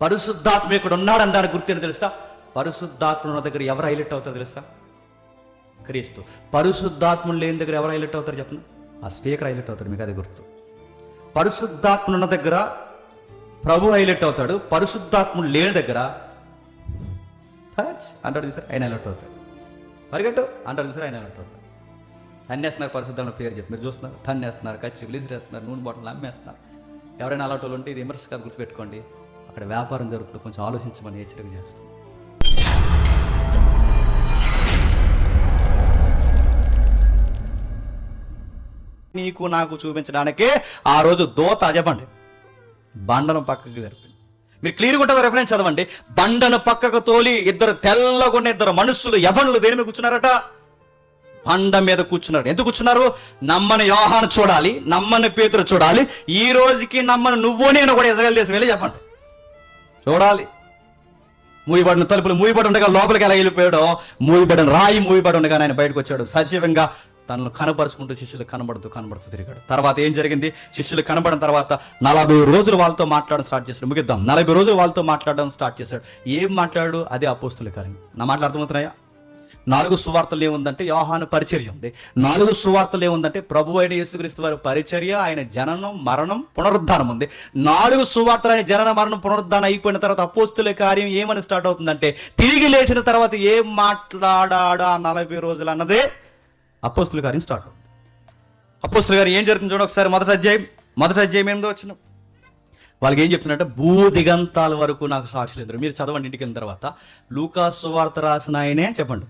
పరిశుద్ధాత్మ ఇక్కడ ఉన్నాడని దాని గుర్తిని తెలుసా? పరిశుద్ధాత్మ ఉన్న దగ్గర ఎవరు హైలైట్ అవుతారు తెలుసా? క్రీస్తు. పరిశుద్ధాత్మను లేని దగ్గర ఎవరు హైలైట్ అవుతారు చెప్పండి ఆ స్పీకర్ హైలైట్ అవుతాడు మీకు అది గుర్తు. పరిశుద్ధాత్మ ఉన్న దగ్గర ప్రభు హైలైట్ అవుతాడు పరిశుద్ధాత్ముడు లేని దగ్గర టచ్ అంటాడు చూసారు? ఆయన హైలైట్ అవుతాడు. పరిగెట్టు అంటాడు చూసారు? ఆయన హైలైట్ అవుతాడు. తన్నేస్తున్నారు పరిశుద్ధాత్మ పేరు చెప్పి. మీరు చూస్తున్నారు తన్నేస్తున్నారు కచ్చి విలిసిరేస్తున్నారు నూనె బాటలు అమ్మేస్తున్నారు ఎవరైనా అలాంటి వాళ్ళు ఉంటే ఇది విమర్శ కాదు గుర్తుపెట్టుకోండి. అక్కడ వ్యాపారం జరుగుతుంది కొంచెం ఆలోచించమని హెచ్చరిక చేస్తాం నీకు నాకు చూపించడానికే ఆ రోజు దోత చెప్పండి బండను పక్కకి జరిపింది. మీరు క్లియర్గా ఉంటుంది రెఫరెన్స్ చదవండి? బండను పక్కకు తోలి ఇద్దరు తెల్లగొన్న ఇద్దరు మనుషులు యవనులు దేని మీద కూర్చున్నారట? బండ మీద కూర్చున్నారు. ఎందుకు కూర్చున్నారు? నమ్మని యోహాను చూడాలి నమ్మని పేతురు చూడాలి. ఈ రోజుకి నమ్మని నువ్వు నేను కూడా ఇజ్రాయల్ దేశం వెళ్ళి చెప్పండి. చూడాలి. మూయబడిన తలుపులు మూయబడి ఉండగా లోపలికి ఎలా వెళ్ళిపోయాడో? మూయబడిన రాయి మూయబడి ఉండగా ఆయన బయటకు వచ్చాడు. సజీవంగా తనను కనపరుచుకుంటూ శిష్యులు కనబడుతూ కనబడుతూ తిరిగాడు. తర్వాత ఏం జరిగింది? శిష్యులు కనబడిన తర్వాత నలభై రోజులు వాళ్ళతో మాట్లాడడం స్టార్ట్ చేశాడు. ముగిద్దాం. నలభై రోజులు వాళ్ళతో మాట్లాడడం స్టార్ట్ చేశాడు. ఏం మాట్లాడు అదే అపోస్తుల కార్యం. నా మాట్లాడుతున్నాయా నాలుగు సువార్తలు ఏముందంటే యోహాను పరిచర్య ఉంది. నాలుగు సువార్తలు ఏముందంటే ప్రభు అయిన యేసుక్రీస్తు వారి పరిచర్య ఆయన జననం మరణం పునరుద్ధానం ఉంది. నాలుగు సువార్తలు ఆయన జనన మరణం పునరుద్ధానం అయిపోయిన తర్వాత అపోస్తుల కార్యం ఏమని స్టార్ట్ అవుతుందంటే తిరిగి లేచిన తర్వాత ఏం మాట్లాడాడా నలభై రోజులు అన్నదే అపోస్తుల కార్యం స్టార్ట్ అవుతుంది. అపోస్తుల గారు ఏం జరుగుతుంది చూడండి ఒకసారి మొదటి అధ్యాయం. మొదటి అధ్యాయం ఏందో వచ్చిన వాళ్ళకి ఏం చెప్తున్నట్టే భూ దిగంతాల వరకు నాకు సాక్షులు ఎదురు మీరు చదవండి ఇంటికి వెళ్ళిన తర్వాత. లూకా సువార్త రాసిన ఆయనే చెప్పండి.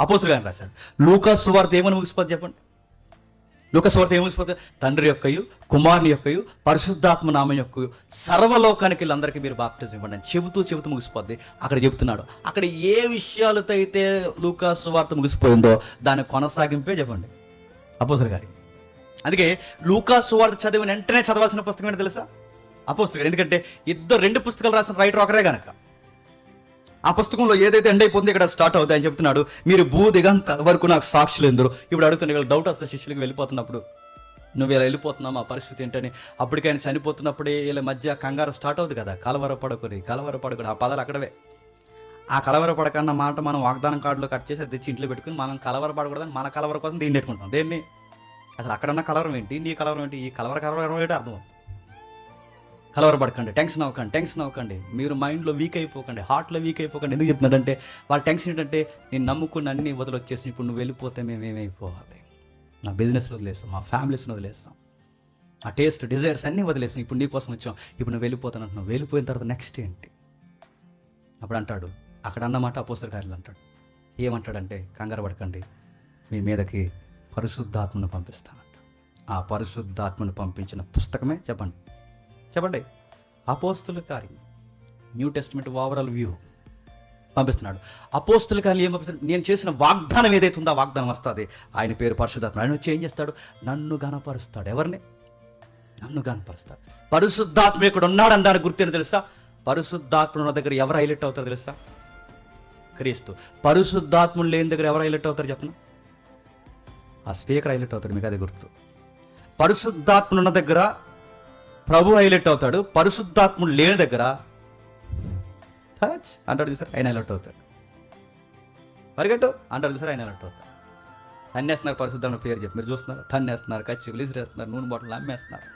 అపోసులు గారిని రాశాడు. లూకా సువార్త ఏమని ముగిసిపోతుంది చెప్పండి? లూకా సువార్త ఏమని ముగిసిపోతుంది తండ్రి యొక్కయు కుమారుని యొక్కయు పరిశుద్ధాత్మ నామం యొక్క సర్వలోకానికి వీళ్ళందరికీ మీరు బాప్టిజం ఇవ్వండి అని చెబుతూ చెబుతూ ముగిసిపోద్ది అక్కడ చెబుతున్నాడు. అక్కడ ఏ విషయాలతో అయితే లూకా సువార్త ముగిసిపోయిందో దాని కొనసాగింపే చెప్పండి. అపోసులు గారి అందుకే లూకా సువార్త చదివిన వెంటనే చదవాల్సిన పుస్తకం ఏంటో తెలుసా? అపోస్తులు ఎందుకంటే ఇద్దరు రెండు పుస్తకాలు రాసిన రైటర్ ఒకరే గనక. ఆ పుస్తకంలో ఏదైతే ఎండ్ అయిపోతుంది ఇక్కడ స్టార్ట్ అవుతాయి అని చెప్తున్నాడు. మీరు భూ దిగంత వరకు నాకు సాక్షులు ఎందరు? ఇప్పుడు అడుగుతున్న వీళ్ళు డౌట్ వస్తే శిష్యులకి వెళ్ళిపోతున్నప్పుడు నువ్వు ఇలా వెళ్ళిపోతున్నావు మా పరిస్థితి ఏంటని? అప్పటికైనా చనిపోతున్నప్పుడే వీళ్ళ మధ్య కంగారు స్టార్ట్ అవుతుంది కదా. కలవర పడకుని కలవర పడకుని. ఆ పదాలు అక్కడవే. ఆ కలవర పడకన్న మాట మనం వాగ్దానం కార్డులో కట్ చేసి తెచ్చి ఇంట్లో పెట్టుకుని మనం కలవర పడకూడదని మన కలవర కోసం దీన్ని పెట్టుకుంటాం దేన్ని? అసలు అక్కడన్న కలవరం ఏంటి? నీ కలవరం ఏంటి? ఈ కలవర కలవరం ఏంటి అర్థం అవుతుంది. కలవరపడకండి. టెన్షన్ అవ్వకండి టెన్షన్ అవ్వకండి. మీరు మైండ్లో వీక్ అయిపోకండి హార్ట్లో వీక్ అయిపోకండి. ఎందుకు చెప్తున్నాడంటే వాళ్ళ టెన్షన్ ఏంటంటే నేను నమ్ముకున్న అన్ని వదిలొచ్చేసి ఇప్పుడు నువ్వు వెళ్ళిపోతే మేము ఏమైపోవాలి? నా బిజినెస్లో వదిలేస్తాం మా ఫ్యామిలీస్ని వదిలేస్తాం. ఆ టేస్ట్ డిజైర్స్ అన్నీ వదిలేస్తాం. ఇప్పుడు నీ కోసం వచ్చాం. ఇప్పుడు నువ్వు వెళ్ళిపోతాను అంటున్నావు. వెళ్ళిపోయిన తర్వాత నెక్స్ట్ ఏంటి? అప్పుడు అంటాడు అక్కడ అన్నమాట అపోస్తల కార్యాలు అంటాడు. ఏమంటాడంటే కంగారు పడకండి. మీ మీదకి పరిశుద్ధాత్మను పంపిస్తానంట. ఆ పరిశుద్ధాత్మను పంపించిన పుస్తకమే చెప్పండి. చెప్పండి. అపోస్తుల కార్యం. New testament overall view. పంపిస్తున్నాడు. అపోస్తుల కార్యం ఏం పంపిస్తున్నాడు? నేను చేసిన వాగ్దానం ఏదైతే ఉందో ఆ వాగ్దానం వస్తుంది. ఆయన పేరు పరిశుద్ధాత్మ. ఆయన వచ్చి ఏం చేస్తాడు? నన్ను గనపరుస్తాడు ఎవరిని? నన్ను గనపరుస్తాడు పరిశుద్ధాత్మ ఇక్కడ ఉన్నాడని దాని గుర్తేంటి తెలుసా? పరిశుద్ధాత్మ ఉన్న దగ్గర ఎవరు హైలైట్ అవుతారు తెలుసా? క్రీస్తు. పరిశుద్ధాత్ములు లేని దగ్గర ఎవరు హైలైట్ అవుతారు చెప్పను? ఆ స్పీకర్ హైలైట్ అవుతాడు మీకు అది గుర్తు. పరిశుద్ధాత్మ ఉన్న దగ్గర ప్రభు హైలైట్ అవుతాడు పరిశుద్ధాత్ముడు లేని దగ్గర టచ్ అంటాడు చూసారు ఆయన హైలైట్ అవుతాడు. పరిగెట్టు అంటాడు చూసారు ఆయన హైలైట్ అవుతాడు. తన్నేస్తున్నారు పరిశుద్ధాత్మ పేరు చెప్పి మీరు చూస్తున్నారు తన్నేస్తున్నారు కచ్చి విలిసిరేస్తున్నారు నూనె బాటలు అమ్మేస్తున్నారు.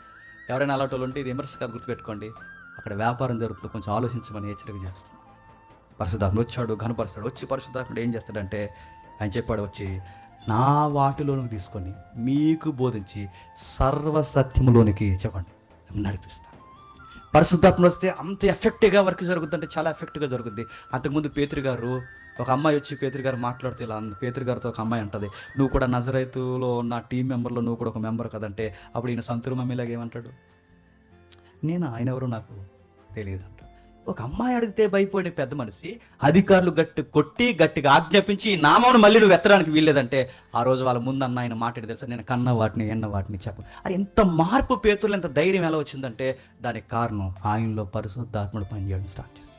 ఎవరైనా అలాంటి వాళ్ళు ఉంటే ఇది విమర్శగా గుర్తుపెట్టుకోండి. అక్కడ వ్యాపారం జరుగుతుంది కొంచెం ఆలోచించమని హెచ్చరిక చేస్తున్నాం. పరిశుద్ధాత్మ వచ్చాడు ఘనపరుస్తాడు వచ్చి పరిశుద్ధాత్ముడు ఏం చేస్తాడంటే ఆయన చెప్పాడు వచ్చి నా వాటిలోనికి తీసుకొని మీకు బోధించి సర్వసత్యములోనికి చెప్పండి. నడిపిస్తాను పరిశుద్ధాత్మ వస్తే అంత ఎఫెక్ట్గా వర్క్ జరుగుతుందంటే చాలా ఎఫెక్ట్గా జరుగుద్ది. అంతకుముందు పేతురు గారు ఒక అమ్మాయి వచ్చి పేతురు గారు మాట్లాడుతూ ఇలా అంది. పేతురు గారితో ఒక అమ్మాయి అంటది నువ్వు కూడా నజరైతులో ఉన్న టీం మెంబర్లో నువ్వు కూడా ఒక మెంబర్ కదంటే అప్పుడు ఈయన సంతూరు మమ్మీలాగా ఏమంటాడు? నేను ఆయన ఎవరు నాకు తెలియదు. ఒక అమ్మాయి అడిగితే భయపడే పెద్ద మనిషి అధికారులు గట్టి కొట్టి గట్టిగా ఆజ్ఞాపించి ఈ నామను మళ్ళీ నువ్వు ఎత్తడానికి వీల్లేదంటే ఆ రోజు వాళ్ళ ముందు అన్న ఆయన మాట్లాడి తెలుసా నేను కన్న వాటిని ఎన్న వాటిని చెప్పు అది ఎంత మార్పు పేతులు ఎంత ధైర్యం ఎలా వచ్చిందంటే దానికి కారణం ఆయనలో పరిశుద్ధాత్ముడు పనిచేయడం స్టార్ట్ చేస్తాను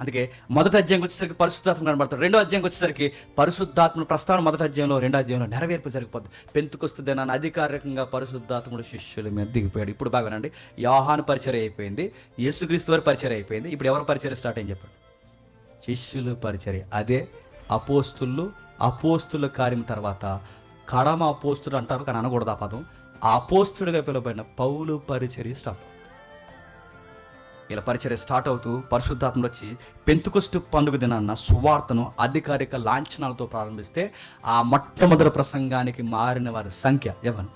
అందుకే మొదటి అధ్యాయం వచ్చేసరికి పరిశుద్ధాత్మ కనబడతాడు. రెండో అధ్యాయం వచ్చేసరికి పరిశుద్ధాత్మ ప్రస్తావన మొదటి అధ్యాయంలో రెండో అధ్యాయంలో నెరవేర్పు జరిగిపోతుంది పెంతుకొస్తుంది నన్ను అధికారికంగా పరిశుద్ధాత్ముడు శిష్యుల మీద దిగిపోయాడు. ఇప్పుడు బాగానండి యోహాను పరిచయం అయిపోయింది. యేసుక్రీస్తు వారి పరిచయం అయిపోయింది. ఇప్పుడు ఎవరు పరిచయం స్టార్ట్ అని చెప్పాడు. శిష్యులు పరిచర్య. అదే అపోస్తులు అపోస్తుల కార్యం తర్వాత కడమ అపోస్తుడు అంటారు కానీ అనకూడదు ఆ పదం. అపోస్తుడిగా పిలువబడిన పౌలు పరిచర్య స్టార్ట్. ఇలా పరిచర్య స్టార్ట్ అవుతూ పరిశుద్ధాత్మలు వచ్చి పెంతుకొస్టు పండుగ దినాన్న సువార్తను అధికారిక లాంఛనాలతో ప్రారంభిస్తే ఆ మొట్టమొదటి ప్రసంగానికి మారిన వారి సంఖ్య ఎవరు?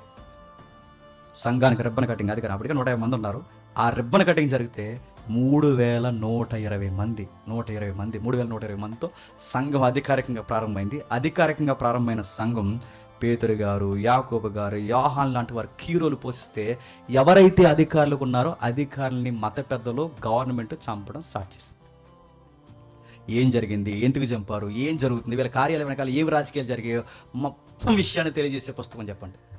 సంఘానికి రిబ్బన్ కటింగ్ అధికారం అప్పటికే నూట యాభై మంది ఉన్నారు. ఆ రిబ్బన్ కటింగ్ జరిగితే మూడు వేల నూట ఇరవై మంది నూట ఇరవై మంది మూడు వేల నూట ఇరవై మందితో సంఘం అధికారికంగా ప్రారంభమైంది. అధికారికంగా ప్రారంభమైన సంఘం పేతురు గారు యాకోబు గారు యోహాన్ లాంటి వారు కీరోలు పోషిస్తే ఎవరైతే అధికారులకు ఉన్నారో అధికారులని మత పెద్దలు గవర్నమెంట్ చంపడం స్టార్ట్ చేసింది. ఏం జరిగింది? ఎందుకు చంపారు? ఏం జరుగుతుంది? వీళ్ళ కార్యాలయం వెనకాల ఏం రాజకీయాలు జరిగాయో మొత్తం విషయాన్ని తెలియజేసే పుస్తకం చెప్పండి.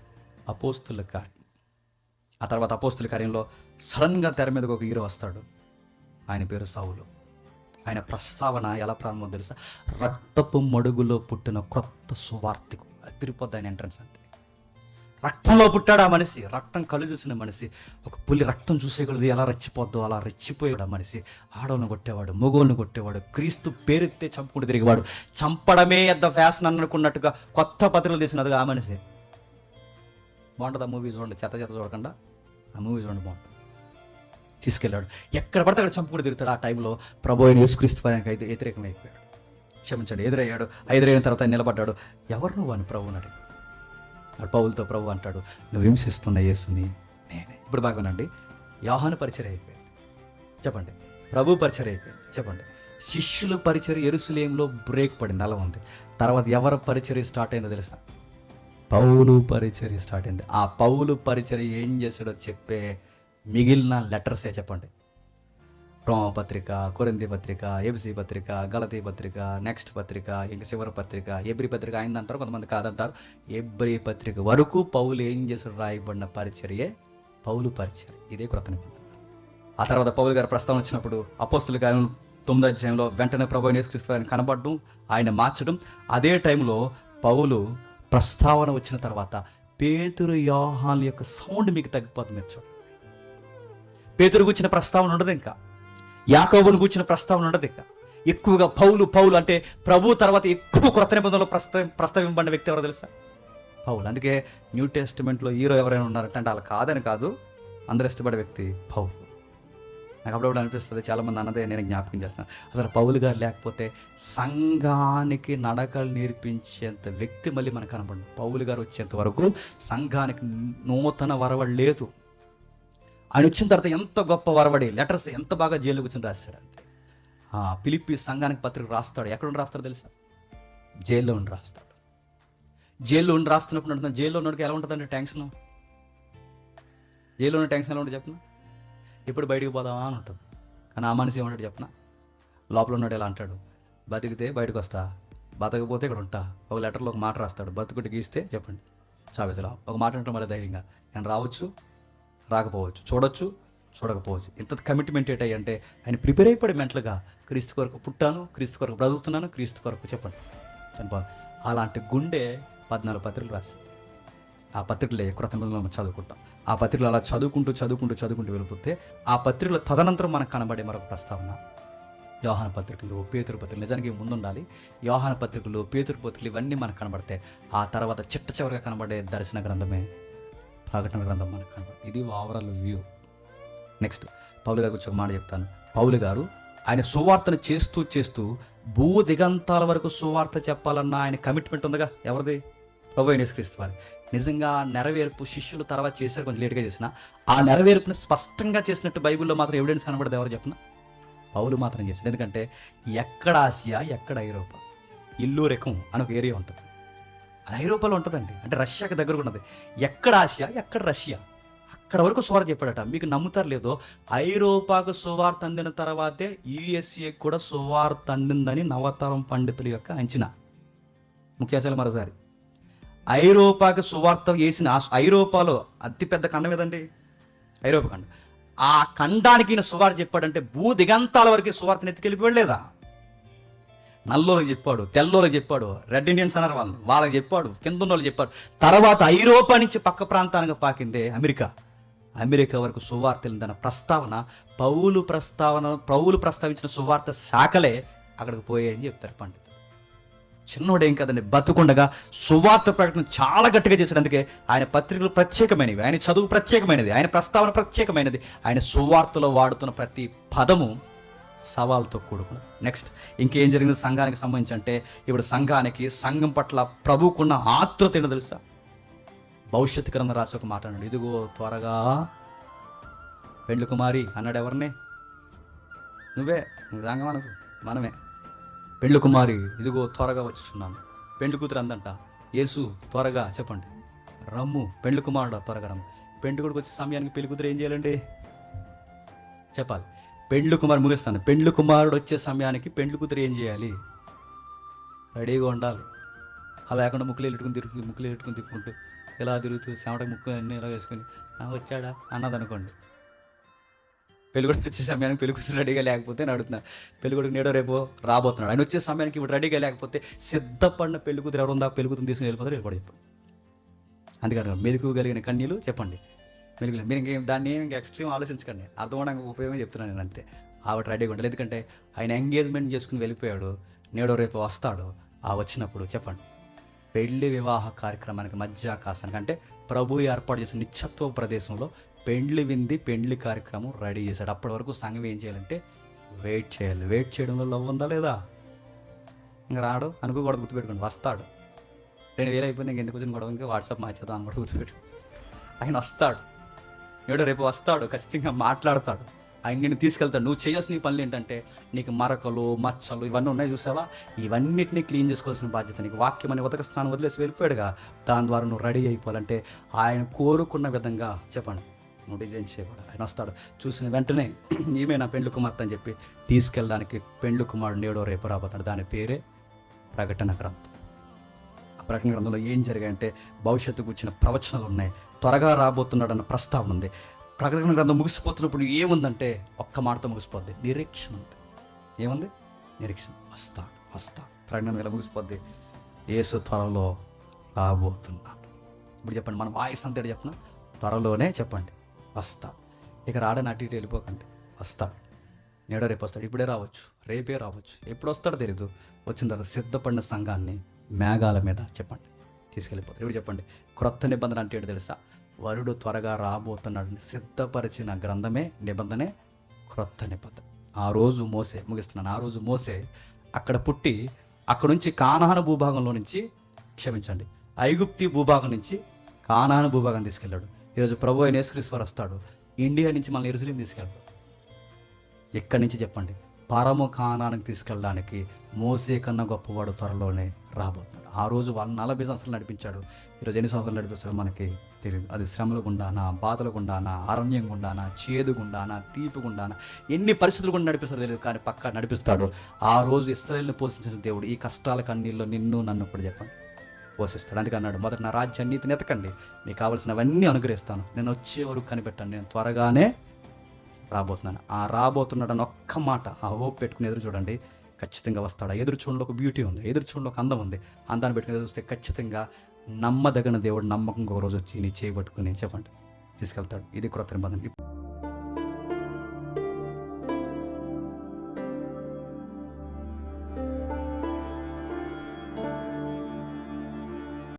అపోస్తుల కార్యం. ఆ తర్వాత అపోస్తుల కార్యంలో సడన్గా తెర మీదకి ఒక హీరో వస్తాడు. ఆయన పేరు సౌలు. ఆయన ప్రస్తావన ఎలా ప్రారంభం తెలుసా? రక్తపు మడుగులో పుట్టిన క్రొత్త సువార్తికు తిరిగిపోద్ది ఆయన ఎంట్రన్స్ అంతే. రక్తంలో పుట్టాడు ఆ మనిషి? రక్తం కళ్ళు చూసిన మనిషి. ఒక పులి రక్తం చూసేయగలదు. ఎలా రెచ్చిపోద్దో అలా రెచ్చిపోయాడు ఆ మనిషి. ఆడోళ్ళని కొట్టేవాడు మొగోళ్ళని కొట్టేవాడు క్రీస్తు పేరెత్తే చంపుకుంటూ తిరిగేవాడు. చంపడమే పెద్ద ఫ్యాషన్ అనుకున్నట్టుగా కొత్త పత్రికలు తీసినదిగా ఆ మనిషి. బాగుంటుంది ఆ మూవీ చూడండి? చెత్త చెత్త చూడకుండా ఆ మూవీ చూడండి బాగుంటుంది. తీసుకెళ్ళాడు. ఎక్కడ పడితే అక్కడ చంపుకుంటూ తిరుగుతాడు ఆ టైంలో ప్రభు యేసుక్రీస్తు వ్యతిరేకం అయిపోయాడు. క్షమించండి ఎదురయ్యాడు. ఎదురైన తర్వాత నిలబడ్డాడు. ఎవరు నువ్వు? అని ప్రభు అడిగి పౌలతో ప్రభు అంటాడు నువ్వు హింసిస్తున్న యేసుని నేనే. ఇప్పుడు బాగానండి యోహాను పరిచయం అయిపోయింది. చెప్పండి. ప్రభు పరిచయం అయిపోయింది. చెప్పండి. శిష్యుల పరిచయం ఎరుసలేంలో బ్రేక్ పడింది అలా ఉంది. తర్వాత ఎవరి పరిచయం స్టార్ట్ అయిందో తెలుసా? పౌలు పరిచర్య స్టార్ట్ అయింది. ఆ పౌలు పరిచర్య ఏం చేశాడో చెప్పే మిగిలిన లెటర్సే చెప్పండి. రోమ పత్రిక కొరింది పత్రిక ఏబిసి పత్రిక గలతీ పత్రిక నెక్స్ట్ పత్రిక ఇంక చివరి పత్రిక ఎబ్రి పత్రిక అయిందంటారు కొంతమంది కాదంటారు. ఎబ్రి పత్రిక వరకు పౌలు ఏం చేశారు రాయబడిన పరిచర్యే పౌలు పరిచర్య. ఇదే క్రొత్త నిబంధన. ఆ తర్వాత పౌలు గారు ప్రస్తావన వచ్చినప్పుడు అపోస్తుల గారు తొమ్మిదో అధ్యాయంలో వెంటనే ప్రభు యేసుక్రీస్తు ఆయన కనబడడం ఆయన మార్చడం. అదే టైంలో పౌలు ప్రస్తావన వచ్చిన తర్వాత పేతురు యోహాన్ యొక్క సౌండ్ మీకు తగ్గిపోతుంది మీరు చూడండి. పేతురు కూర్చిన ప్రస్తావన ఉండదు ఇంకా. యాకోబును కూర్చిన ప్రస్తావన ఉండదు ఇక్కడ. ఎక్కువగా పౌలు పౌలు అంటే ప్రభు తర్వాత ఎక్కువ క్రొత్త నిబంధనలో ప్రస్తా ప్రస్తావింపబడిన వ్యక్తి ఎవరో తెలుసా? పౌలు. అందుకే న్యూ టెస్టిమెంట్లో హీరో ఎవరైనా ఉన్నారంటే అంటే అలా కాదని కాదు అందరు ఇష్టపడే వ్యక్తి పౌలు. నాకు అప్పుడప్పుడు అనిపిస్తుంది చాలామంది అన్నదే నేను జ్ఞాపకం చేస్తాను అసలు పౌలు గారు లేకపోతే సంఘానికి నడకలు నేర్పించేంత వ్యక్తి మళ్ళీ మనకు కనపడు పౌలు గారు వచ్చేంత వరకు సంఘానికి నూతన వరవడి లేదు. ఆయన వచ్చిన తర్వాత ఎంత గొప్ప వరవడి లెటర్స్ ఎంత బాగా జైలు కూర్చొని రాస్తాడు అంతే. పిలిపి సంఘానికి పత్రిక రాస్తాడు. ఎక్కడ ఉండి రాస్తాడు తెలుసా? జైల్లో ఉండి రాస్తాడు. జైల్లో ఉండి రాస్తున్నప్పుడు ఉంటుంది జైల్లో ఉన్నడికి ఎలా ఉంటుందండి టెన్షన్? జైల్లో ఉన్న టెన్షన్ ఎలా ఉంటుంది చెప్పిన? ఎప్పుడు బయటికి పోదామా అని ఉంటుంది. కానీ ఆ మనిషి ఏమంటాడు చెప్పిన? లోపల ఉన్నాడు ఎలా అంటాడు? బతికితే బయటకు వస్తా బతకపోతే ఇక్కడ ఉంటా. ఒక లెటర్లో ఒక మాట రాస్తాడు. బతుకుటి గీస్తే చెప్పండి. చావేసలా ఒక మాట అంటాం మరి ధైర్యంగా. నేను రావచ్చు రాకపోవచ్చు. చూడొచ్చు చూడకపోవచ్చు. ఇంత కమిట్మెంట్ ఏంటి అంటే ఆయన ప్రిపేర్ అయిపోయి మెంటల్గా. క్రీస్తు కొరకు పుట్టాను క్రీస్తు కొరకు బ్రతుకుతున్నాను క్రీస్తు కొరకు చెప్పండి చనిపో అలాంటి గుండె పద్నాలుగు పత్రికలు రాసింది. ఆ పత్రికలే క్రొత్త మనం చదువుకుంటాం. ఆ పత్రికలు అలా చదువుకుంటూ చదువుకుంటూ చదువుకుంటూ వెళ్ళిపోతే ఆ పత్రికలు తదనంతరం మనకు కనబడే మరొక ప్రస్తావన యోహాన పత్రికలు పేతురు పత్రికలు. నిజానికి ముందుండాలి. యోహాన పత్రికలు పేతురు పత్రికలు ఇవన్నీ మనకు కనబడతాయి. ఆ తర్వాత చిట్ట చివరిగా కనబడే దర్శన గ్రంథమే ప్రకటన గ్రంథం మనకు ఇది ఓవరాల్ వ్యూ. నెక్స్ట్ పౌలు గారు గురించి ఒక మాట చెప్తాను. పౌలు గారు ఆయన సువార్తను చేస్తూ చేస్తూ భూ దిగంతాల వరకు సువార్త చెప్పాలన్న ఆయన కమిట్మెంట్ ఉందిగా? ఎవరిది? ప్రభు యేసుక్రీస్తు వారి. నిజంగా నెరవేర్పు శిష్యులు తర్వాత చేశారు కొంచెం లేట్గా చేసిన. ఆ నెరవేర్పుని స్పష్టంగా చేసినట్టు బైబిల్లో మాత్రం ఎవిడెన్స్ కనబడదు ఎవరు చెప్పిన? పౌలు మాత్రం చేశాడు. ఎందుకంటే ఎక్కడ ఆసియా ఎక్కడ ఐరోపా? ఇల్లు రెకం అని ఒక ఏరియా ఉంటుంది. అది ఐరోపాలో ఉంటుందండి. అంటే రష్యాకి దగ్గర ఉన్నది ఎక్కడ ఆసియా? ఎక్కడ రష్యా? అక్కడ వరకు సువార్త చెప్పాడట. మీకు నమ్ముతారు లేదో ఐరోపాకు సువార్త అందిన తర్వాతే యుఎస్ఏ కూడా సువార్త అందిందని నవతరం పండితుల యొక్క అంచనా. ముఖ్యాంశాలు మరోసారి. ఐరోపాకి సువార్త వేసిన ఐరోపాలో అతిపెద్ద ఖండం ఏదండి? ఐరోపా ఖండం. ఆ ఖండానికి ఈయన సువార్త చెప్పాడంటే భూ దిగంతాల వరకు సువార్తను ఎత్తుకెళ్ళిపోలేదా నల్లోకి చెప్పాడు తెల్లోకి చెప్పాడు రెడ్ ఇండియన్స్ అన్నారు వాళ్ళని వాళ్ళకి చెప్పాడు కింద వాళ్ళు చెప్పాడు. తర్వాత ఐరోపా నుంచి పక్క ప్రాంతానికి పాకిందే అమెరికా. అమెరికా వరకు సువార్త ప్రస్తావన పౌలు ప్రస్తావన పౌలు ప్రస్తావించిన సువార్త శాఖలే అక్కడికి పోయాయని చెప్తారు పండితులు. చిన్నోడేం కదండి బతుకుండగా సువార్త ప్రకటన చాలా గట్టిగా చేశాడు. అందుకే ఆయన పత్రికలు ప్రత్యేకమైనవి ఆయన చదువు ప్రత్యేకమైనది ఆయన ప్రస్తావన ప్రత్యేకమైనది. ఆయన సువార్తలో వాడుతున్న ప్రతి పదము సవాల్తో కూడుకున్నది. నెక్స్ట్ ఇంకేం జరిగింది సంఘానికి సంబంధించి అంటే ఇప్పుడు సంఘానికి సంఘం పట్ల ప్రభువుకున్న ఆతృత ఏంటో తెలుసా? భవిష్యత్ గ్రంథం రాసి ఒక మాట అన్నాడు. ఇదిగో త్వరగా పెండ్లి కుమారి అన్నాడు ఎవరిని? నువ్వే సంఘం అనుకు మనమే. పెండ్లి కుమారి ఇదిగో త్వరగా వచ్చుచున్నాను. పెండ్లి కూతురు అందంట. యేసు త్వరగా చెప్పండి. రమ్ము పెండ్లి కుమారుడు త్వరగా రమ్ము. పెండ్లు కొడుకు వచ్చే సమయానికి పెళ్ళి కూతురు ఏం చేయాలండి? చెప్పాలి. పెండ్లి కుమార్ ముగిస్తాను. పెండ్లి కుమారుడు వచ్చే సమయానికి పెండ్లి కూతురు ఏం చేయాలి? రెడీగా ఉండాలి. అలా లేకుండా ముక్కులు ఎట్టుకుని తిరుగుతూ ముక్కులు ఎట్టుకుని తిప్పుకుంటూ ఇలా తిరుగుతూ చెమట ముక్కు అన్నీ ఇలా వేసుకొని వచ్చాడా? అన్నది అనుకోండి. పెళ్ళికొడుకు వచ్చే సమయానికి పెళ్ళికూతురు రెడీగా లేకపోతే నేను అడుగుతున్నా పెళ్ళికొడుకు నేడో రేపు రాబోతున్నాడు. ఆయన వచ్చే సమయానికి ఇప్పుడు రెడీగా లేకపోతే సిద్ధపడిన పెళ్ళికూతురు ఎవరుందా? పెళ్ళికూతురు తీసుకుని వెళ్ళిపోతారు వెళ్ళిపోయి చెప్పండి అందుకని మెలకు కలిగిన కన్నీలు చెప్పండి. మెలకు మీరు ఇంకేం దాన్ని ఏమి ఇంకా ఎక్స్ట్రీమ్ ఆలోచించకండి. అర్థమవడానికి ఉపయోగం చెప్తున్నాను నేను అంతే. ఆవిడ రెడీగా ఉండాలి ఎందుకంటే ఆయన ఎంగేజ్మెంట్ చేసుకుని వెళ్ళిపోయాడు. నేడో రేపు వస్తాడు. ఆ వచ్చినప్పుడు చెప్పండి. పెళ్ళి వివాహ కార్యక్రమానికి మధ్యాకాశానికి అంటే ప్రభు ఏర్పాటు చేసిన నిత్యత్వ ప్రదేశంలో పెండ్లి వింది పెండ్లి కార్యక్రమం రెడీ చేశాడు. అప్పటి వరకు సంఘం ఏం చేయాలంటే వెయిట్ చేయాలి. వెయిట్ చేయడంలో లవ్ ఉందా లేదా? ఇంకా రాడు. అనుకోకూడదు గుర్తుపెట్టుకోండి. వస్తాడు. రెండు వేలు అయిపోయింది ఇంకెందుకు వచ్చిన గొడవ? ఇంకా వాట్సాప్ మార్చేద్దాం అని కూడా గుర్తుపెట్టు ఆయన వస్తాడు. ఏడో రేపు వస్తాడు ఖచ్చితంగా మాట్లాడతాడు. ఆయన నేను తీసుకెళ్తాడు. నువ్వు చేయాల్సిన పనులు ఏంటంటే నీకు మరకలు మచ్చలు ఇవన్నీ ఉన్నాయి చూసావా? ఇవన్నిటిని క్లీన్ చేసుకోవాల్సిన బాధ్యత నీకు. వాక్యం అనే ఉదక స్థానం వదిలేసి వెళ్ళిపోయాడుగా. దాని ద్వారా నువ్వు రెడీ అయిపోవాలంటే ఆయన కోరుకున్న విధంగా చెప్పండి. నువ్వు డిజైన్ చేయకూడదు. ఆయన వస్తాడు. చూసిన వెంటనే ఈమె నా పెండ్లు కుమార్తె అని చెప్పి తీసుకెళ్ళడానికి పెండ్లు కుమారుడు నేడో రేపు రాబోతాడు. దాని పేరే ప్రకటన గ్రంథం. ఆ ప్రకటన గ్రంథంలో ఏం జరిగాయంటే భవిష్యత్తుకు వచ్చిన ప్రవచనాలు ఉన్నాయి. త్వరగా రాబోతున్నాడన్న ప్రస్తావన ఉంది. ప్రకటన గ్రంథం ముగిసిపోతున్నప్పుడు ఏముందంటే ఒక్క మాటతో ముగిసిపోద్ది. నిరీక్షణ. ఉంది ఏముంది? నిరీక్షణ. వస్తాడు వస్తాడు. ప్రకటన గ్రంథం ముగిసిపోద్ది? ఏసు త్వరలో రాబోతున్నాడు. ఇప్పుడు చెప్పండి మనం వాయిస్ అంతటి చెప్పిన? త్వరలోనే చెప్పండి. వస్తాడు. ఇక రాడని అటు ఇటు వెళ్ళిపోకండి. వస్తాడు. నేడో రేపు వస్తాడు. ఇప్పుడే రావచ్చు. రేపే రావచ్చు. ఎప్పుడు వస్తాడో తెలియదు వచ్చిన తర్వాత సిద్ధపడిన సంఘాన్ని మేఘాల మీద చెప్పండి. తీసుకెళ్ళిపోతారు. ఇప్పుడు చెప్పండి? క్రొత్త నిబంధన అంటే ఏంటో తెలుసా? వరుడు త్వరగా రాబోతున్నాడు. సిద్ధపరిచిన గ్రంథమే నిబంధనే క్రొత్త నిబంధన. ఆ రోజు మోసే ముగిస్తున్నాను. ఆ రోజు మోసే అక్కడ పుట్టి అక్కడ నుంచి కానాన భూభాగంలో నుంచి క్షమించండి. ఐగుప్తి భూభాగం నుంచి కానాన భూభాగం తీసుకెళ్ళాడు. ఈరోజు ప్రభు అయిన యేసుక్రీశ్వర్ వస్తాడు. ఇండియా నుంచి మళ్ళీ ఎరుసలేం తీసుకెళ్ళాడు ఎక్కడి నుంచి చెప్పండి? పరమ కానానికి తీసుకెళ్ళడానికి మోసే కన్నా గొప్పవాడు త్వరలోనే రాబోతున్నాడు. ఆ రోజు వాళ్ళు నలభై సంవత్సరాలు నడిపించాడు. ఈరోజు ఎన్ని సంవత్సరాలు నడిపిస్తాడో మనకి తెలియదు. అది శ్రమల గుండానా బాధల గుండానా అరణ్యం గుండానా చేదు గుండానా తీపి గుండానా ఎన్ని పరిస్థితులు కూడా నడిపిస్తాడో తెలియదు. కానీ పక్కా నడిపిస్తాడు. ఆ రోజు ఇస్రాయల్ని పోషించిన దేవుడు ఈ కష్టాల కన్నీళ్ళు నిన్ను నన్ను కూడా చెప్పండి. పోషిస్తాడు. అందుకే అన్నాడు మొదట నా రాజ్యాన్ని నీతిని ఎతకండి. మీకు కావాల్సినవన్నీ అనుగ్రహిస్తాను. నేను వచ్చే వరకు కనిపెట్టాను. నేను త్వరగానే రాబోతున్నాను. ఆ రాబోతున్నాడని ఒక్క మాట ఆ హోప్ పెట్టుకుని ఎదురు చూడండి. ఖచ్చితంగా వస్తాడు? ఎదురు చూడంలో ఒక బ్యూటీ ఉంది ఎదురు చూడంలో ఒక అందం ఉంది. అందాన్ని పెట్టుకుని చూస్తే ఖచ్చితంగా నమ్మదగిన దేవుడు నమ్మకంగా ఒక రోజు వచ్చి నీ చేయబట్టుకుని చెప్పండి. తీసుకెళ్తాడు. ఇది క్రొత్త నిబంధన